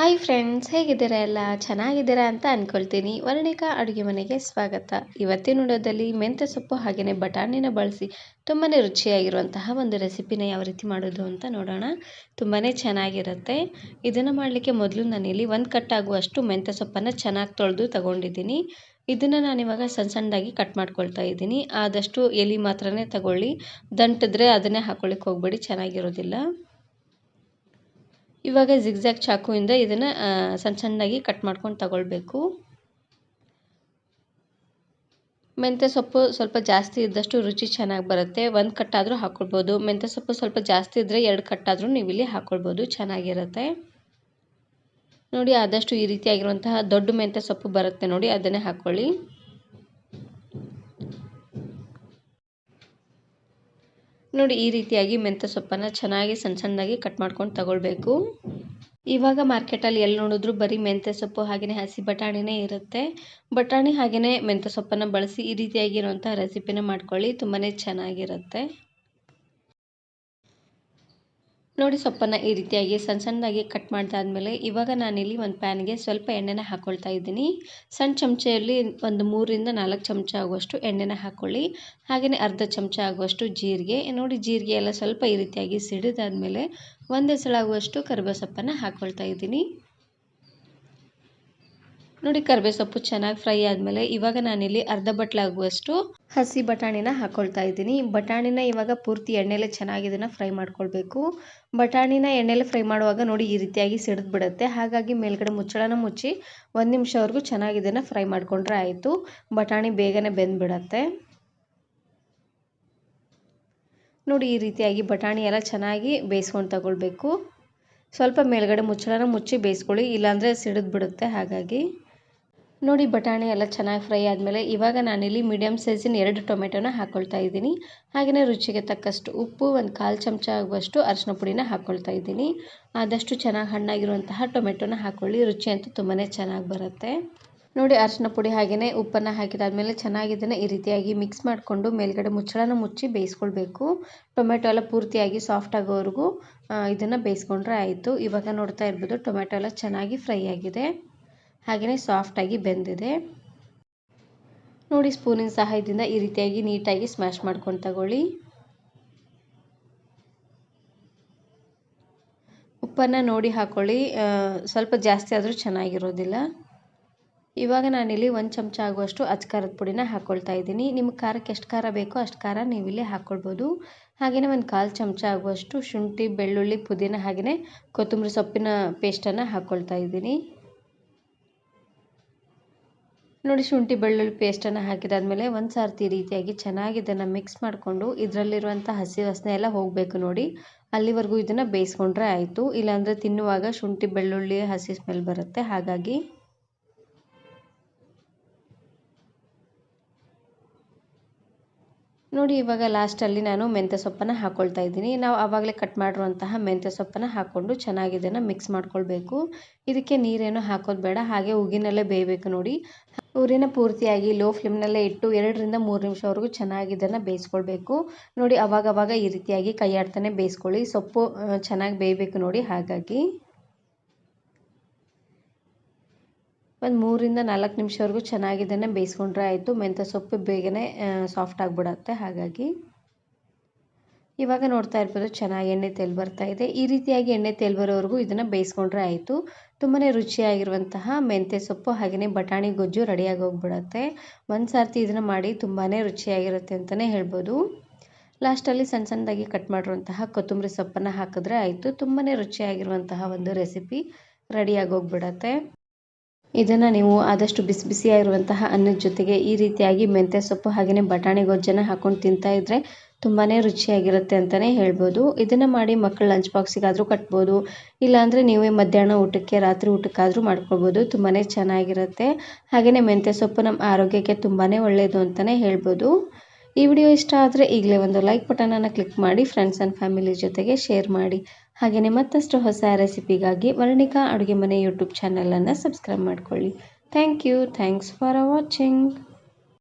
Hi friends ಹೇಗಿದ್ದೀರಾ ಎಲ್ಲ? ಚೆನ್ನಾಗಿದ್ದೀರಾ ಅಂತ ಅಂದ್ಕೊಳ್ತೀನಿ ವರ್ಣಿಕಾ ಅಡುಗೆ ಮನೆಗೆ ಸ್ವಾಗತ. ಇವತ್ತಿನ ಉಡೋದಲ್ಲಿ ಮೆಂತ್ಯ ಸೊಪ್ಪು ಹಾಗೆಯೇ ಬಟಾಣಿನ ಬಳಸಿ ತುಂಬಾ ರುಚಿಯಾಗಿರುವಂತಹ ಒಂದು ರೆಸಿಪಿನ ಯಾವ ರೀತಿ ಮಾಡೋದು ಅಂತ ನೋಡೋಣ. ತುಂಬಾ ಚೆನ್ನಾಗಿರುತ್ತೆ. ಇದನ್ನು ಮಾಡಲಿಕ್ಕೆ ಮೊದಲು ನಾನಿಲ್ಲಿ ಒಂದು ಕಟ್ಟಾಗುವಷ್ಟು ಮೆಂತ್ಯ ಸೊಪ್ಪನ್ನು ಚೆನ್ನಾಗಿ ತೊಳೆದು ತಗೊಂಡಿದ್ದೀನಿ. ಇದನ್ನು ನಾನಿವಾಗ ಸಣ್ಣ ಸಣ್ಣದಾಗಿ ಕಟ್ ಮಾಡ್ಕೊಳ್ತಾ ಇದ್ದೀನಿ. ಆದಷ್ಟು ಎಲೆ ಮಾತ್ರನೇ ತಗೊಳ್ಳಿ. ದಂಟಿದ್ರೆ ಅದನ್ನೇ ಹಾಕೊಳ್ಳಿಕ್ಕೆ ಹೋಗಬೇಡಿ, ಚೆನ್ನಾಗಿರೋದಿಲ್ಲ. ಇವಾಗ ಜಿಗ್ಜಾಗ್ ಚಾಕುವಿಂದ ಇದನ್ನು ಸಣ್ಣ ಸಣ್ಣದಾಗಿ ಕಟ್ ಮಾಡ್ಕೊಂಡು ತಗೊಳ್ಬೇಕು. ಮೆಂತ್ಯ ಸೊಪ್ಪು ಸ್ವಲ್ಪ ಜಾಸ್ತಿ ಇದ್ದಷ್ಟು ರುಚಿ ಚೆನ್ನಾಗಿ ಬರುತ್ತೆ. ಒಂದು ಕಟ್ಟಾದರೂ ಹಾಕ್ಕೊಳ್ಬೋದು ಮೆಂತ್ಯ ಸೊಪ್ಪು ಸ್ವಲ್ಪ ಜಾಸ್ತಿ ಇದ್ದರೆ ಎರಡು ಕಟ್ಟಾದರೂ ನೀವು ಇಲ್ಲಿ ಹಾಕ್ಕೊಳ್ಬೋದು ಚೆನ್ನಾಗಿರುತ್ತೆ. ನೋಡಿ, ಆದಷ್ಟು ಈ ರೀತಿಯಾಗಿರುವಂತಹ ದೊಡ್ಡ ಮೆಂತ್ಯ ಸೊಪ್ಪು ಬರುತ್ತೆ ನೋಡಿ, ಅದನ್ನೇ ಹಾಕ್ಕೊಳ್ಳಿ ನೋಡಿ, ಈ ರೀತಿಯಾಗಿ ಮೆಂತ್ಯ ಸೊಪ್ಪನ್ನು ಚೆನ್ನಾಗಿ ಸಣ್ಣ ಸಣ್ಣದಾಗಿ ಕಟ್ ಮಾಡ್ಕೊಂಡು ತಗೊಳ್ಬೇಕು. ಇವಾಗ ಮಾರ್ಕೆಟಲ್ಲಿ ಎಲ್ಲಿ ನೋಡಿದ್ರು ಬರೀ ಮೆಂತ್ಯ ಸೊಪ್ಪು ಹಾಗೆಯೇ ಹಸಿ ಬಟಾಣಿನೇ ಇರುತ್ತೆ. ಬಟಾಣಿ ಹಾಗೆಯೇ ಮೆಂತ್ಯ ಸೊಪ್ಪನ್ನು ಬಳಸಿ ಈ ರೀತಿಯಾಗಿರುವಂಥ ರೆಸಿಪಿನ ಮಾಡ್ಕೊಳ್ಳಿ ತುಂಬಾ ಚೆನ್ನಾಗಿರುತ್ತೆ. ನೋಡಿ ಸೊಪ್ಪನ್ನು ಈ ರೀತಿಯಾಗಿ ಸಣ್ಣ ಸಣ್ಣದಾಗಿ ಕಟ್ ಮಾಡಿದಾದ್ಮೇಲೆ ಇವಾಗ ನಾನಿಲ್ಲಿ ಒಂದು ಪ್ಯಾನ್ಗೆ ಸ್ವಲ್ಪ ಎಣ್ಣೆನ ಹಾಕ್ಕೊಳ್ತಾ ಇದ್ದೀನಿ. ಸಣ್ಣ ಚಮಚೆಯಲ್ಲಿ ಒಂದು ಮೂರಿಂದ ನಾಲ್ಕು ಚಮಚ ಆಗುವಷ್ಟು ಎಣ್ಣೆನ ಹಾಕ್ಕೊಳ್ಳಿ ಹಾಗೆಯೇ ಅರ್ಧ ಚಮಚ ಆಗುವಷ್ಟು ಜೀರಿಗೆ. ನೋಡಿ ಜೀರಿಗೆ ಎಲ್ಲ ಸ್ವಲ್ಪ ಈ ರೀತಿಯಾಗಿ ಸಿಡಿದಾದ್ಮೇಲೆ ಒಂದು ಎಸಳಾಗುವಷ್ಟು ಕರಿಬೇವು ಸೊಪ್ಪನ್ನು ಹಾಕ್ಕೊಳ್ತಾ ಇದ್ದೀನಿ. ನೋಡಿ ಕರಿಬೇವು ಸೊಪ್ಪು ಚೆನ್ನಾಗಿ ಫ್ರೈ ಆದಮೇಲೆ ಇವಾಗ ನಾನಿಲ್ಲಿ ಅರ್ಧ ಬಟ್ಲಾಗುವಷ್ಟು ಹಸಿ ಬಟಾಣಿನ ಹಾಕ್ಕೊಳ್ತಾ ಇದ್ದೀನಿ. ಬಟಾಣಿನ ಇವಾಗ ಪೂರ್ತಿ ಎಣ್ಣೆಲೆ ಚೆನ್ನಾಗಿ ಇದನ್ನು ಫ್ರೈ ಮಾಡ್ಕೊಳ್ಬೇಕು. ಬಟಾಣಿನ ಎಣ್ಣೆಲೆ ಫ್ರೈ ಮಾಡುವಾಗ ನೋಡಿ ಈ ರೀತಿಯಾಗಿ ಸಿಡಿದು ಬಿಡುತ್ತೆ ಹಾಗಾಗಿ ಮೇಲ್ಗಡೆ ಮುಚ್ಚಳನ ಮುಚ್ಚಿ ಒಂದು ನಿಮಿಷವರೆಗೂ ಚೆನ್ನಾಗಿ ಇದನ್ನು ಫ್ರೈ ಮಾಡಿಕೊಂಡ್ರೆ ಆಯಿತು. ಬಟಾಣಿ ಬೇಗನೆ ಬೆಂದ್ಬಿಡತ್ತೆ. ನೋಡಿ ಈ ರೀತಿಯಾಗಿ ಬಟಾಣಿ ಎಲ್ಲ ಚೆನ್ನಾಗಿ ಬೇಯಿಸ್ಕೊಂಡು ತಗೊಳ್ಬೇಕು. ಸ್ವಲ್ಪ ಮೇಲ್ಗಡೆ ಮುಚ್ಚಳನ ಮುಚ್ಚಿ ಬೇಯಿಸ್ಕೊಳ್ಳಿ. ಇಲ್ಲಾಂದರೆ ಸಿಡಿದು ಬಿಡುತ್ತೆ ಹಾಗಾಗಿ. ನೋಡಿ ಬಟಾಣಿ ಎಲ್ಲ ಚೆನ್ನಾಗಿ ಫ್ರೈ ಆದಮೇಲೆ ಇವಾಗ ನಾನಿಲ್ಲಿ ಮೀಡಿಯಮ್ ಸೈಜಿನ ಎರಡು ಟೊಮೆಟೊನ ಹಾಕ್ಕೊಳ್ತಾ ಇದ್ದೀನಿ. ಹಾಗೆಯೇ ರುಚಿಗೆ ತಕ್ಕಷ್ಟು ಉಪ್ಪು, ಒಂದು ಕಾಲು ಚಮಚ ಆಗುವಷ್ಟು ಅರಿಶಿನ ಪುಡಿನ ಹಾಕ್ಕೊಳ್ತಾ ಇದ್ದೀನಿ. ಆದಷ್ಟು ಚೆನ್ನಾಗಿ ಹಣ್ಣಾಗಿರುವಂತಹ ಟೊಮೆಟೊನ ಹಾಕ್ಕೊಳ್ಳಿ ರುಚಿ ಅಂತೂ ತುಂಬಾ ಚೆನ್ನಾಗಿ ಬರುತ್ತೆ. ನೋಡಿ ಅರಿಶಿನ ಪುಡಿ ಹಾಗೆಯೇ ಉಪ್ಪನ್ನು ಹಾಕಿದಾದಮೇಲೆ ಚೆನ್ನಾಗಿ ಇದನ್ನು ಈ ರೀತಿಯಾಗಿ ಮಿಕ್ಸ್ ಮಾಡಿಕೊಂಡು ಮೇಲ್ಗಡೆ ಮುಚ್ಚಳನ ಮುಚ್ಚಿ ಬೇಯಿಸ್ಕೊಳ್ಬೇಕು. ಟೊಮೆಟೊ ಎಲ್ಲ ಪೂರ್ತಿಯಾಗಿ ಸಾಫ್ಟ್ ಆಗೋವರೆಗೂ ಇದನ್ನು ಬೇಯಿಸ್ಕೊಂಡ್ರೆ ಆಯಿತು. ಇವಾಗ ನೋಡ್ತಾ ಇರ್ಬೋದು ಟೊಮೆಟೊ ಎಲ್ಲ ಚೆನ್ನಾಗಿ ಫ್ರೈ ಆಗಿದೆ. ಹಾಗೆಯೇ ಸಾಫ್ಟಾಗಿ ಬೆಂದಿದೆ. ನೋಡಿ ಸ್ಪೂನಿನ ಸಹಾಯದಿಂದ ಈ ರೀತಿಯಾಗಿ ನೀಟಾಗಿ ಸ್ಮ್ಯಾಶ್ ಮಾಡ್ಕೊಂಡು ತಗೊಳ್ಳಿ. ಉಪ್ಪನ್ನು ನೋಡಿ ಹಾಕ್ಕೊಳ್ಳಿ ಸ್ವಲ್ಪ ಜಾಸ್ತಿ ಆದರೂ ಚೆನ್ನಾಗಿರೋದಿಲ್ಲ. ಇವಾಗ ನಾನಿಲ್ಲಿ ಒಂದು ಚಮಚ ಆಗುವಷ್ಟು ಅಚ್ಕಾರದ ಪುಡಿನ ಹಾಕ್ಕೊಳ್ತಾ ಇದ್ದೀನಿ. ನಿಮ್ಗೆ ಖಾರಕ್ಕೆ ಎಷ್ಟು ಖಾರ ಬೇಕೋ ಅಷ್ಟು ಖಾರ ನೀವಿಲ್ಲಿ ಹಾಕ್ಕೊಳ್ಬೋದು ಹಾಗೆಯೇ ಒಂದು ಕಾಲು ಚಮಚ ಆಗುವಷ್ಟು ಶುಂಠಿ, ಬೆಳ್ಳುಳ್ಳಿ, ಪುದೀನ ಹಾಗೆಯೇ ಕೊತ್ತಂಬರಿ ಸೊಪ್ಪಿನ ಪೇಸ್ಟನ್ನು ಹಾಕ್ಕೊಳ್ತಾ ಇದ್ದೀನಿ. ನೋಡಿ ಶುಂಠಿ ಬೆಳ್ಳುಳ್ಳಿ ಪೇಸ್ಟನ್ನು ಹಾಕಿದಾದ್ಮೇಲೆ ಒಂದು ಸಾರ್ತಿ ರೀತಿಯಾಗಿ ಚೆನ್ನಾಗಿ ಇದನ್ನು ಮಿಕ್ಸ್ ಮಾಡಿಕೊಂಡು ಇದರಲ್ಲಿರುವಂಥ ಹಸಿ ವಾಸನೆ ಎಲ್ಲ ಹೋಗಬೇಕು ನೋಡಿ. ಅಲ್ಲಿವರೆಗೂ ಇದನ್ನು ಬೇಯಿಸ್ಕೊಂಡ್ರೆ ಆಯಿತು. ಇಲ್ಲಾಂದರೆ ತಿನ್ನುವಾಗ ಶುಂಠಿ ಬೆಳ್ಳುಳ್ಳಿ ಹಸಿ ಸ್ಮೆಲ್ ಬರುತ್ತೆ. ಹಾಗಾಗಿ ನೋಡಿ ಇವಾಗ ಲಾಸ್ಟಲ್ಲಿ ನಾನು ಮೆಂತ್ಯ ಸೊಪ್ಪನ್ನು ಹಾಕ್ಕೊಳ್ತಾ ಇದ್ದೀನಿ. ನಾವು ಆವಾಗಲೇ ಕಟ್ ಮಾಡಿರುವಂತಹ ಮೆಂತ್ಯ ಸೊಪ್ಪನ್ನು ಹಾಕ್ಕೊಂಡು ಚೆನ್ನಾಗಿ ಇದನ್ನು ಮಿಕ್ಸ್ ಮಾಡ್ಕೊಳ್ಬೇಕು. ಇದಕ್ಕೆ ನೀರೇನು ಹಾಕೋದು ಬೇಡ. ಹಾಗೆ ಉಗಿನಲ್ಲೇ ಬೇಯಬೇಕು ನೋಡಿ. ಊರಿನ ಪೂರ್ತಿಯಾಗಿ ಲೋ ಫ್ಲೇಮ್ನಲ್ಲೇ ಇಟ್ಟು ಎರಡರಿಂದ ಮೂರು ನಿಮಿಷವರೆಗೂ ಚೆನ್ನಾಗಿ ಇದನ್ನು ಬೇಯಿಸ್ಕೊಳ್ಬೇಕು. ನೋಡಿ, ಅವಾಗವಾಗ ಈ ರೀತಿಯಾಗಿ ಕೈ ಆಡ್ತಾನೆ ಬೇಯಿಸ್ಕೊಳ್ಳಿ. ಸೊಪ್ಪು ಚೆನ್ನಾಗಿ ಬೇಯಬೇಕು ನೋಡಿ ಹಾಗಾಗಿ. ಒಂದು ಮೂರಿಂದ ನಾಲ್ಕು ನಿಮಿಷವರೆಗೂ ಚೆನ್ನಾಗಿ ಇದನ್ನು ಬೇಯಿಸ್ಕೊಂಡ್ರೆ ಆಯಿತು. ಮೆಂತ್ಯ ಸೊಪ್ಪು ಬೇಗನೆ ಸಾಫ್ಟ್ ಆಗಿಬಿಡತ್ತೆ ಹಾಗಾಗಿ. ಇವಾಗ ನೋಡ್ತಾ ಇರ್ಬೋದು, ಚೆನ್ನಾಗಿ ಎಣ್ಣೆ ತೆಲ್ ಬರ್ತಾ ಇದೆ. ಈ ರೀತಿಯಾಗಿ ಎಣ್ಣೆ ತೆಲ್ ಬರೋವರೆಗೂ ಇದನ್ನು ಬೇಯಿಸ್ಕೊಂಡ್ರೆ ಆಯಿತು. ತುಂಬಾ ರುಚಿಯಾಗಿರುವಂತಹ ಮೆಂತ್ಯ ಸೊಪ್ಪು ಹಾಗೆಯೇ ಬಟಾಣಿ ಗೊಜ್ಜು ರೆಡಿಯಾಗಿ ಹೋಗ್ಬಿಡತ್ತೆ ಒಂದು ಸಾರ್ತಿ ಇದನ್ನು ಮಾಡಿ ತುಂಬಾ ರುಚಿಯಾಗಿರುತ್ತೆ ಅಂತಲೇ ಹೇಳ್ಬೋದು. ಲಾಸ್ಟಲ್ಲಿ ಸಣ್ಣ ಸಣ್ಣದಾಗಿ ಕಟ್ ಮಾಡಿರುವಂತಹ ಕೊತ್ತಂಬರಿ ಸೊಪ್ಪನ್ನು ಹಾಕಿದ್ರೆ ಆಯಿತು. ತುಂಬಾ ರುಚಿಯಾಗಿರುವಂತಹ ಒಂದು ರೆಸಿಪಿ ರೆಡಿಯಾಗಿ ಹೋಗ್ಬಿಡತ್ತೆ ಇದನ್ನು ನೀವು ಆದಷ್ಟು ಬಿಸಿ ಬಿಸಿಯಾಗಿರುವಂತಹ ಅನ್ನದ ಜೊತೆಗೆ ಈ ರೀತಿಯಾಗಿ ಮೆಂತ್ಯ ಸೊಪ್ಪು ಹಾಗೆಯೇ ಬಟಾಣಿ ಗೊಜ್ಜನ್ನು ಹಾಕ್ಕೊಂಡು ತಿಂತಾ ಇದ್ದರೆ ತುಂಬಾ ರುಚಿಯಾಗಿರುತ್ತೆ ಅಂತಲೇ ಹೇಳ್ಬೋದು. ಇದನ್ನು ಮಾಡಿ ಮಕ್ಕಳು ಲಂಚ್ ಬಾಕ್ಸಿಗಾದರೂ ಕಟ್ಬೋದು. ಇಲ್ಲಾಂದರೆ ನೀವೇ ಮಧ್ಯಾಹ್ನ ಊಟಕ್ಕೆ, ರಾತ್ರಿ ಊಟಕ್ಕಾದರೂ ಮಾಡ್ಕೊಳ್ಬೋದು. ತುಂಬಾ ಚೆನ್ನಾಗಿರುತ್ತೆ. ಹಾಗೆಯೇ ಮೆಂತ್ಯ ಸೊಪ್ಪು ನಮ್ಮ ಆರೋಗ್ಯಕ್ಕೆ ತುಂಬಾ ಒಳ್ಳೆಯದು ಅಂತಲೇ ಹೇಳ್ಬೋದು. ಈ ವಿಡಿಯೋ ಇಷ್ಟ ಆದರೆ ಈಗಲೇ ಒಂದು ಲೈಕ್ ಬಟನನ್ನು ಕ್ಲಿಕ್ ಮಾಡಿ ಫ್ರೆಂಡ್ಸ್ ಆ್ಯಂಡ್ ಫ್ಯಾಮಿಲಿ ಜೊತೆಗೆ ಶೇರ್ ಮಾಡಿ. ಹಾಗೆಯೇ ಮತ್ತಷ್ಟು ಹೊಸ ರೆಸಿಪಿಗಾಗಿ ವರ್ಣಿಕಾ ಅಡುಗೆ ಮನೆ ಯೂಟ್ಯೂಬ್ ಚಾನಲನ್ನು ಸಬ್ಸ್ಕ್ರೈಬ್ ಮಾಡ್ಕೊಳ್ಳಿ. Thank you thanks for watching